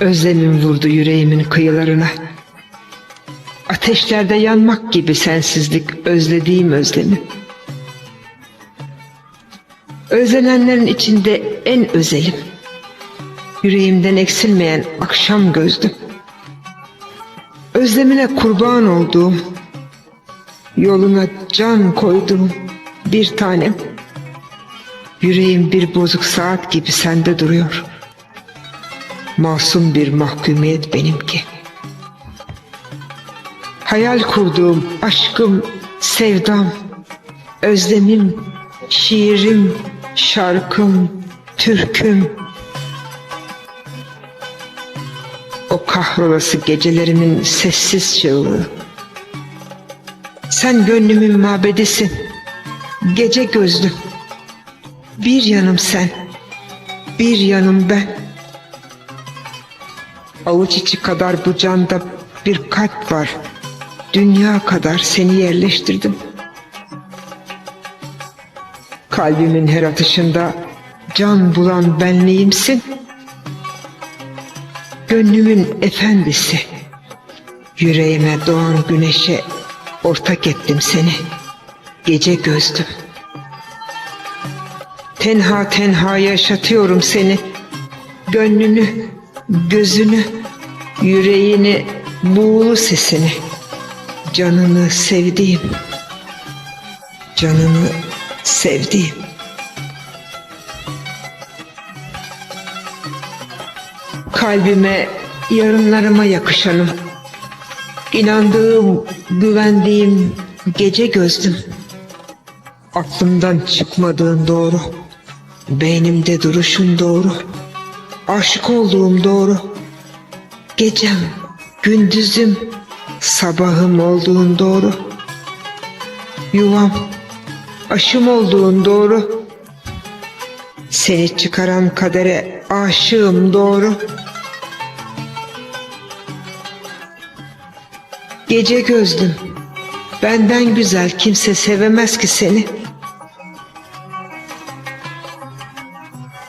Özlemim vurdu yüreğimin kıyılarına. Ateşlerde yanmak gibi sensizlik özlediğim özlemi. Özlenenlerin içinde en özelim. Yüreğimden eksilmeyen akşam gözdüm. Özlemine kurban olduğum, yoluna can koyduğum bir tanem. Yüreğim bir bozuk saat gibi sende duruyor. Masum bir mahkumiyet benimki. Hayal kurduğum aşkım, sevdam, özlemim, şiirim, şarkım, türküm. O kahrolası gecelerimin sessiz çığlığı. Sen gönlümün mabedisin, gece gözlüm. Bir yanım sen, bir yanım ben. Avuç içi kadar bu canda bir kalp var. Dünya kadar seni yerleştirdim. Kalbimin her atışında can bulan benliğimsin. Gönlümün efendisi. Yüreğime doğan güneşe ortak ettim seni. Gece gözdüm. Tenha tenha yaşatıyorum seni. Gönlünü, gözünü, yüreğini, buğulu sesini. Canını sevdiğim. Canını sevdiğim. Kalbime, yarınlarıma yakışanım. İnandığım, güvendiğim gece gözdüm. Aklımdan çıkmadığın doğru. Beynimde duruşun doğru. Aşık olduğum doğru. Gecem, gündüzüm, sabahım olduğun doğru. Yuvam, aşım olduğun doğru. Seni çıkaran kadere aşığım doğru. Gece gözlüm, benden güzel kimse sevemez ki seni.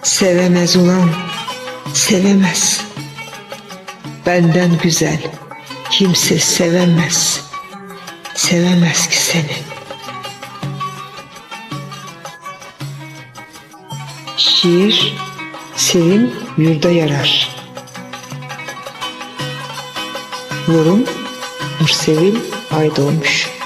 Sevemez ulan, sevemez. Benden güzel kimse sevemez. Sevemez ki seni. Şiir Sevin Yurda Yarar Yorum Nursevil Aydoğmuş